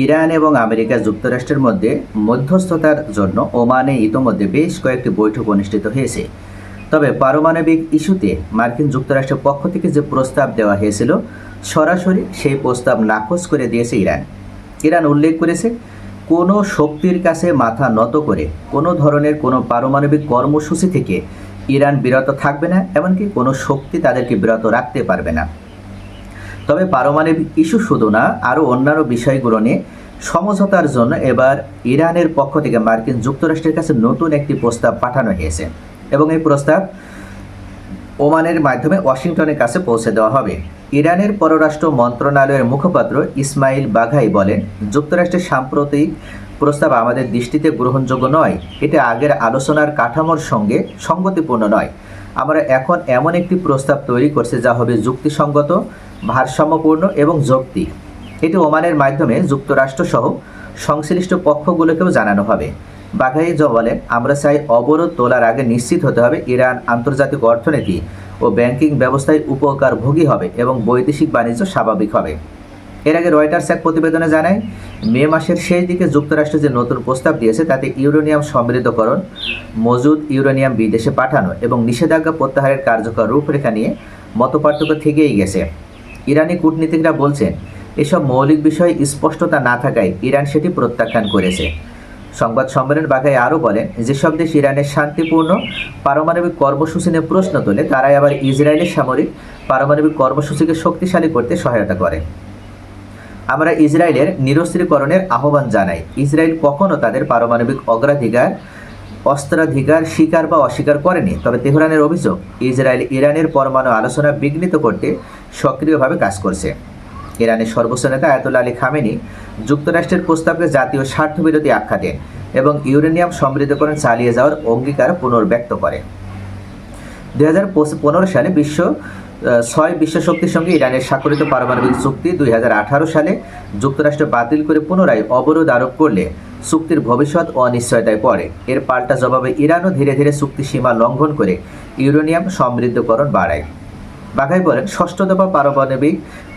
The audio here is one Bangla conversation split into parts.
ইরান এবং আমেরিকা যুক্তরাষ্ট্রের মধ্যে মধ্যস্থতার জন্য ওমানে ইতোমধ্যে বেশ কয়েকটি বৈঠক অনুষ্ঠিত হয়েছে। তবে পারমাণবিক ইস্যুতে মার্কিন যুক্তরাষ্ট্রের পক্ষ থেকে যে প্রস্তাব দেওয়া হয়েছিল, সরাসরি সেই প্রস্তাব নাকচ করে দিয়েছে ইরান। ইরান উল্লেখ করেছে, কোনো শক্তির কাছে মাথা নত করে কোনো ধরনের কোনো পারমাণবিক কর্মসূচি থেকে ইরান বিরত থাকবে না, এমনকি কোনো শক্তি তাদেরকে বিরত রাখতে পারবে না। তবে পারমাণবিক ইস্যু শুধু না, আরও অন্যান্য বিষয়গুলো নিয়ে সমঝোতার জন্য এবার ইরানের পক্ষ থেকে মার্কিন যুক্তরাষ্ট্রের কাছে নতুন একটি প্রস্তাব পাঠানো হয়েছে এবং এই প্রস্তাব ওমানের মাধ্যমে ওয়াশিংটনের কাছে পৌঁছে দেওয়া হবে। ইরানের পররাষ্ট্র মন্ত্রণালয়ের মুখপাত্র ইসমাইল বাঘাই বলেন, যুক্তরাষ্ট্রের সাম্প্রতিক প্রস্তাব আমাদের দৃষ্টিতে গ্রহণযোগ্য নয়, এটা আগের আলোচনার কাঠামোর সঙ্গে সঙ্গতিপূর্ণ নয়। আমরা এখন এমন একটি প্রস্তাব তৈরি করছে যা হবে যুক্তিসঙ্গত, ভারসাম্যপূর্ণ এবং যৌক্তিক। এটি ওমানের মাধ্যমে যুক্তরাষ্ট্রসহ সংশ্লিষ্ট পক্ষগুলোকেও জানানো হবে। বাঘাই জ বলেন, আমরা চাই অবরোধ তোলার আগে নিশ্চিত হতে হবে ইরান আন্তর্জাতিক অর্থনীতি ও ব্যাংকিং ব্যবস্থায় উপকার ভোগী হবে এবং বৈদেশিক বাণিজ্য স্বাভাবিক হবে। এর আগে রয়টার্স এক প্রতিবেদনে জানায়, মে মাসের শেষ দিকে যুক্তরাষ্ট্র যে নতুন প্রস্তাব দিয়েছে, তাতে ইউরেনিয়াম সমৃদ্ধকরণ, মজুদ ইউরেনিয়াম বিদেশে পাঠানো এবং নিষেধাজ্ঞা প্রত্যাহারের কার্যকর রূপরেখা নিয়ে মতপার্থক্য থেকেই গেছে। ইরানি কূটনীতিকরা বলছেন, এসব মৌলিক বিষয়ে স্পষ্টতা না থাকায় ইরান সেটি প্রত্যাখ্যান করেছে। সংবাদ সম্মেলন বাঘাই আরও বলেন, যেসব দেশ ইরানের শান্তিপূর্ণ পারমাণবিক কর্মসূচি নিয়ে প্রশ্ন তোলে, তারাই আবার ইসরায়েলের সামরিক পারমাণবিক কর্মসূচিকে শক্তিশালী করতে সহায়তা করে। আমরা ইসরায়েলের নিরস্ত্রীকরণের আহ্বান জানাই। ইসরায়েল কখনও তাদের পারমাণবিক অগ্রাধিকার, অস্ত্রাধিকার স্বীকার বা অস্বীকার করেনি। তবে তেহরানের অভিযোগ, ইসরায়েল ইরানের পরমাণু আলোচনা বিঘ্নিত করতে সক্রিয়ভাবে কাজ করছে। ইরানের সর্বোচ্চ নেতা আয়াতুল্লা আলী খামেনি যুক্তরাষ্ট্রের প্রস্তাবকে জাতীয় স্বার্থবিরোধী আখ্যা দেন এবং ইউরেনিয়াম সমৃদ্ধকরণ চালিয়ে যাওয়ার অঙ্গীকার পুনর্ব্যক্ত করে। দু হাজার পনেরো সালে বিশ্ব ছয় বিশ্ব শক্তির সঙ্গে ইরানের স্বাক্ষরিত পারমাণবিক চুক্তি দুই হাজার আঠারো সালে যুক্তরাষ্ট্র বাতিল করে পুনরায় অবরোধ আরোপ করলে চুক্তির ভবিষ্যৎ অনিশ্চয়তায় পড়ে। এর পাল্টা জবাবে ইরানও ধীরে ধীরে চুক্তি সীমা লঙ্ঘন করে ইউরেনিয়াম সমৃদ্ধকরণ বাড়ায়। বাঘাই বলেন, ষষ্ঠ দফা পারমাণবিক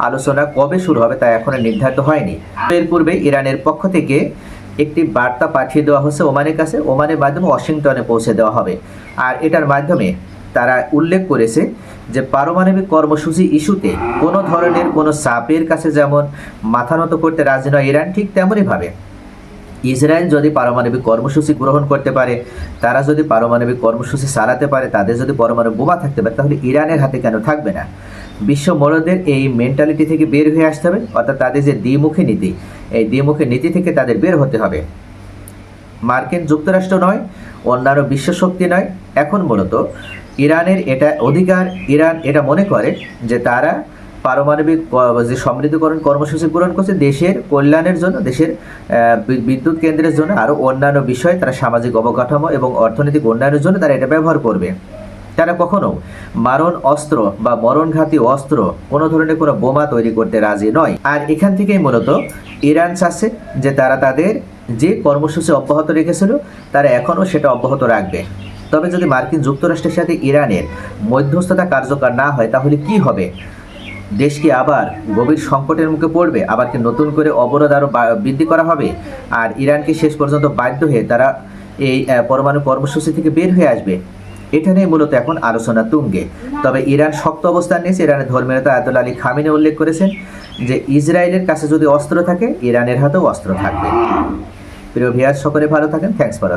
আলোচনা কবে শুরু হবে তা এখনও নির্ধারিত হয়নি। এর পূর্বে ইরানের পক্ষ থেকে একটি বার্তা পাঠিয়ে দেওয়া হচ্ছে ওমানের কাছে। ওমানের মাধ্যমে ওয়াশিংটনে পৌঁছে দেওয়া হবে। আর এটার মাধ্যমে তারা উল্লেখ করেছে যে পারমাণবিক কর্মসূচি ইস্যুতে কোনো ধরনের কোনো সাপের কাছে যেমন মাথা নত করতে রাজি নয় ইরান, ঠিক তেমনইভাবে ইসরায়েল যদি পারমাণবিক কর্মসূচি গ্রহণ করতে পারে, তারা যদি পারমাণবিক কর্মসূচি চালাতে পারে, তাদের যদি পরমাণু বোমা থাকতে পারে, তাহলে ইরানের হাতে কেন থাকবে না? বিশ্ব বড়দের এই মেন্টালিটি থেকে বের হয়ে আসতে হবে, অর্থাৎ তাদের যে দ্বিমুখী নীতি, এই দ্বিমুখী নীতি থেকে তাদের বের হতে হবে। মার্কিন যুক্তরাষ্ট্র নয়, অন্যান্য বিশ্ব শক্তি নয়, এখন মূলত ইরানের এটা অধিকার, ইরান এটা মনে করে যে তারা পারমাণবিক যে সমৃদ্ধকরণ কর্মসূচি পূরণ করছে, দেশের কল্যাণের জন্য, দেশের বিদ্যুৎ কেন্দ্রের জন্য আরও অন্যান্য বিষয়ে তারা সামাজিক অবকাঠামো এবং অর্থনৈতিক উন্নয়নের জন্য তারা এটা ব্যবহার করবে। তারা কখনো মারণ অস্ত্র বা মরণঘাতী অস্ত্র কোনো ধরনের কোনো বোমা তৈরি করতে রাজি নয়। আর এখান থেকেই মূলত ইরান চাচ্ছে যে তারা তাদের যে কর্মসূচি অব্যাহত রেখেছিল, তারা এখনও সেটা অব্যাহত রাখবে। তবে যদি মার্কিন যুক্তরাষ্ট্রের সাথে ইরানের মধ্যস্থতা কার্যকর না হয়, তাহলে কি হবে? দেশ কি আবার গভীর সংকটের মুখে পড়বে? আবার কি নতুন করে অবরোধ আরও বৃদ্ধি করা হবে? আর ইরানকে শেষ পর্যন্ত বাধ্য হয়ে তারা এই পরমাণু কর্মসূচি থেকে বের হয়ে আসবে? এটা নিয়ে মূলত এখন আলোচনা তুঙ্গে। তবে ইরান শক্ত অবস্থান নিয়েছে। ইরানের ধর্মীয় নেতা আয়তুল্লা আলী খামিনে উল্লেখ করেছেন যে ইসরায়েলের কাছে যদি অস্ত্র থাকে, ইরানের হাতেও অস্ত্র থাকবে। প্রিয় ভিয়ার সকলে ভালো থাকেন। Thanks for